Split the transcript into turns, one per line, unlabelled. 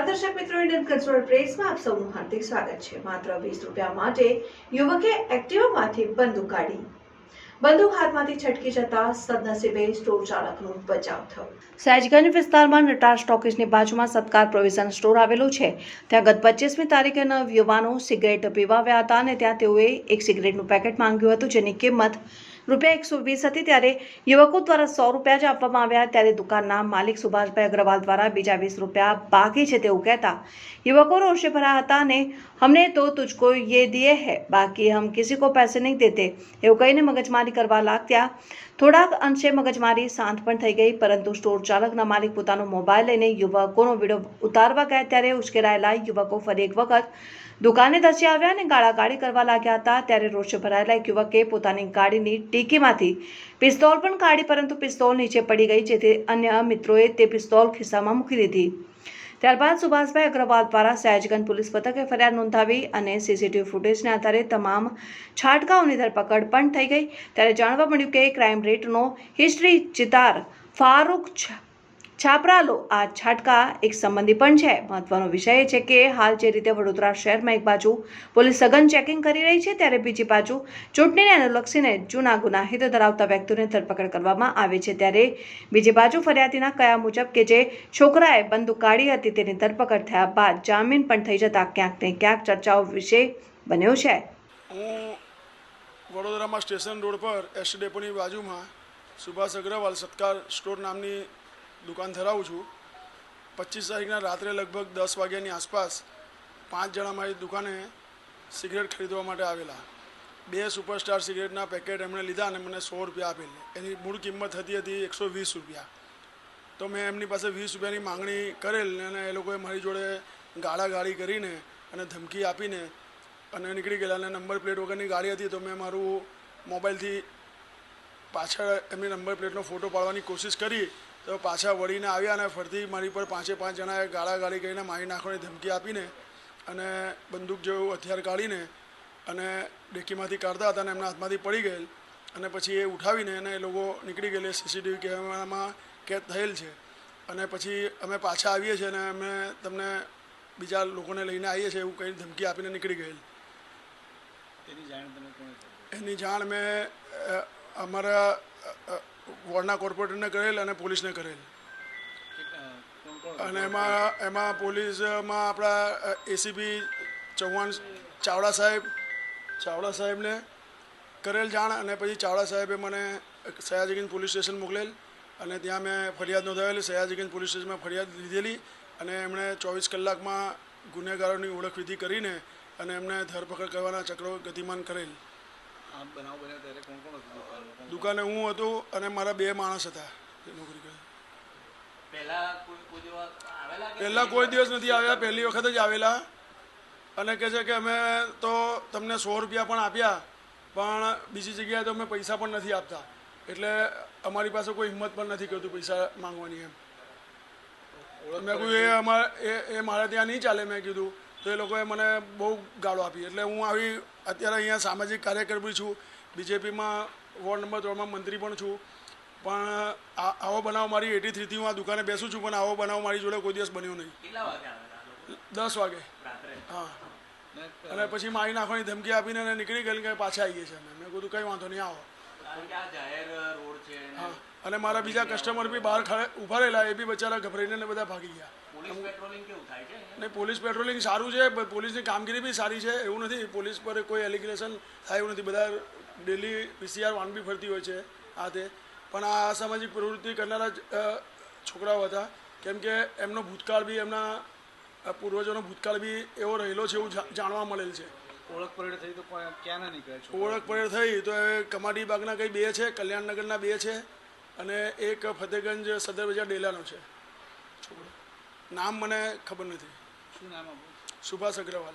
નમસ્કાર દર્શક મિત્રો ઇન્ડિયન કલ્ચરલ પ્રેસમાં આપ સૌનું હાર્દિક સ્વાગત છે. માત્ર વીસ રૂપિયા માટે યુવકે એક્ટિવામાંથી બંદૂક કાઢી. બંદૂક હાથમાંથી છટકી જતા સદનસીબે સ્ટોર ચાલકનો બચાવ થયો. સહેજગંજ વિસ્તારમાં નટાર સ્ટોકેજની બાજુમાં સત્કાર પ્રોવિઝન સ્ટોર આવેલું છે. ત્યાં ગત પચીસમી તારીખે યુવાનો સિગરેટ પીવા આવ્યા હતા અને ત્યાં તેઓએ એક સિગરેટનું પેકેટ માંગ્યું હતું જેની કિંમત રૂપિયા એકસો વીસ હતી ત્યારે યુવકો દ્વારા સો રૂપિયા જ આપવામાં આવ્યા ત્યારે દુકાનના માલિક સુભાષભાઈ અગ્રવાલ દ્વારા બીજા વીસ રૂપિયા બાકી છે તેવું કહેતા યુવકો રોષે ભરા હતા અને હમને તો તુજકો યે દિયે હે, બાકી હમ કિસી કો પૈસે નહીં દેતે એવું કહીને મગજમારી કરવા લાગ્યા થોડાક અંશે મગજમારી શાંત પણ થઈ ગઈ, પરંતુ સ્ટોર ચાલકના માલિક પોતાનો મોબાઈલ લઈને યુવકોનો વીડિયો ઉતારવા ગયા ત્યારે ઉશ્કેરાયેલા યુવકો ફરી એક વખત દુકાને ધસી આવ્યા અને ગાળાગાળી કરવા લાગ્યા હતા. ત્યારે રોષે ભરાયેલા એક યુવકે પોતાની ગાડીની ટીકીમાંથી પિસ્તોલ પણ કાઢી, પરંતુ પિસ્તોલ નીચે પડી ગઈ, જેથી અન્ય મિત્રોએ તે પિસ્તોલ ખિસ્સામાં મૂકી દીધી. ત્યારબાદ સુભાષભાઈ અગ્રવાલ દ્વારા સયાજગંજ પોલીસ મથકે ફરિયાદ નોંધાવી અને સીસીટીવી ફૂટેજના આધારે તમામ છાટકાઓની ધરપકડ પણ થઈ ગઈ. ત્યારે જાણવા મળ્યું કે ક્રાઇમ રેટનો હિસ્ટ્રી ચિતાર ફારૂક છ- છાપરાલો આ છાટકા એક સંબંધી પણ છે. મહત્વનો વિષય એ છે કે હાલ જે રીતે વડોદરા શહેરમાં એક બાજુ પોલીસ સઘન ચેકિંગ કરી રહી છે, ત્યારે બીજી બાજુ ચૂંટણીને અનુલક્ષીને જૂના ગુનાહિત ધરાવતા વ્યક્તિઓને ધરપકડ કરવામાં આવે છે. ત્યારે બીજી બાજુ ફરિયાદીના કયા મુજબ કે જે છોકરાએ બંદૂક કાઢી હતી તેની ધરપકડ થયા બાદ જામીન પણ થઈ જતા ક્યાંક ને ક્યાંક ચર્ચાઓ વિશે બન્યો છે.
હું વડોદરામાં સ્ટેશન રોડ પર એસ ડેપોની બાજુમાં સુભાષ અગ્રવાલ સત્કાર સ્ટોર નામની દુકાન ધરાવું છું. પચીસ તારીખના રાત્રે લગભગ દસ વાગ્યાની આસપાસ પાંચ જણા મારી દુકાને સિગરેટ ખરીદવા માટે આવેલા. બે સુપરસ્ટાર સિગરેટના પેકેટ એમણે લીધા અને મને સો રૂપિયા આપેલ. એની મૂળ કિંમત થતી હતી એકસો વીસ રૂપિયા. તો મેં એમની પાસે વીસ રૂપિયાની માંગણી કરેલ અને એ લોકોએ મારી જોડે ગાળાગાળી કરીને અને ધમકી આપીને અને નીકળી ગયેલા અને નંબર પ્લેટ વગરની ગાડી હતી તો મેં મારું મોબાઈલથી પાછળ એમની નંબર પ્લેટનો ફોટો પાડવાની કોશિશ કરી તો પાછા વળીને આવ્યા અને ફરતી મારી પર પાંચે પાંચ જણાએ ગાળાગાળી કરીને મારી નાખવાની ધમકી આપીને અને બંદૂક જેવું હથિયાર કાઢીને અને ડેકીમાંથી કાઢતા હતા અને એમના હાથમાંથી પડી ગયેલ. અને પછી એ ઉઠાવીને અને એ લોકો નીકળી ગયેલી સીસીટીવી કેમેરામાં કેદ થયેલ છે. અને પછી અમે પાછા આવીએ છીએ અને અમે તમને બીજા લોકોને લઈને આવીએ છીએ એવું કંઈ ધમકી આપીને નીકળી ગયેલ. એની જાણ મેં અમારા વોર્ડના કોર્પોરેટરને કરેલ અને પોલીસને કરેલ. અને એમાં એમાં પોલીસમાં આપણા એસીપી ચૌહાણ ચાવડા સાહેબ, ચાવડા સાહેબને કરેલ જાણ અને પછી ચાવડા સાહેબે મને સયાજીગંજ પોલીસ સ્ટેશન મોકલેલ અને ત્યાં મેં ફરિયાદ નોંધાવેલી. સયાજીગંજ પોલીસ સ્ટેશનમાં ફરિયાદ લીધેલી અને એમણે ચોવીસ કલાકમાં ગુનેગારોની ઓળખવિધિ કરીને અને એમને ધરપકડ કરવાના ચક્રો ગતિમાન કરેલ.
આ બનાવ બન્યો ત્યારે કોણ કોણ હતું દુકાનમાં
દુકાને હું હતું અને મારા બે માણસ હતા. જે નોકરી કરે.
પહેલા કોઈ કોઈ દિવસ
પહેલાં કોઈ દિવસ નથી આવ્યા પહેલી વખત જ આવેલા. અને કહે છે કે અમે તો તમને સો રૂપિયા પણ આપ્યા પણ બીજી જગ્યાએ તો અમે પૈસા પણ નથી આપતા. એટલે અમારી પાસે કોઈ હિંમત પણ નથી કરતું પૈસા માંગવાની એમ. મેં કહ્યું એ અમારે એ મારા ત્યાં નહીં ચાલે મેં કીધું. તો એ લોકોએ મને બહુ ગાળો આપી. એટલે હું આવી અત્યારે અહીંયા સામાજિક કાર્યકર બી છું. બીજેપીમાં વોર્ડ નંબર ત્રણમાં મંત્રી પણ છું. પણ આ આવો બનાવ મારી એટી થ્રીથી હું આ દુકાને બેસું છું પણ આવો બનાવ મારી જોડે કોઈ દિવસ બન્યો નહીં? દસ વાગે. હા. અને પછી મારી નાખવાની ધમકી આપીને અને નીકળી ગયેલી કે પાછા આવીએ છીએ અમે. મેં કીધું કંઈ વાંધો નહીં આવો.
કારણ કે આ જાહેર રોડ છે અને
હા. અને મારા બીજા કસ્ટમર બી બહાર ઊભા રહેલા એ બી બચારા ગભરાઈને બધા ભાગી ગયા? ને પોલીસ પેટ્રોલિંગ સારું છે પોલીસની કામગીરી બી સારી છે એવું નથી. પોલીસ પર કોઈ એલિગ્રેશન થાય એવું નથી. બધા ડેલી પીસીઆર વાન બી ફરતી હોય છે આ તે. પણ આ અસામાજિક પ્રવૃત્તિ કરનારા છોકરાઓ હતા. કેમ કે એમનો ભૂતકાળ બી એમના પૂર્વજોનો ભૂતકાળ બી એવો રહેલો છે એવું જાણવા મળેલ છે.
ઓળખ પરેડ થઈ તો ક્યાં ના નીકળે
ઓળખ પરેડ થઈ તો એ કમાટી બાગના કંઈ બે છે કલ્યાણનગરના બે છે. અને એક ફતેગંજ સદર બજાર ડેલાનો છે. છોકરો. નામ મને ખબર નથી.
શું નામ
સુભાષ અગ્રવાલ.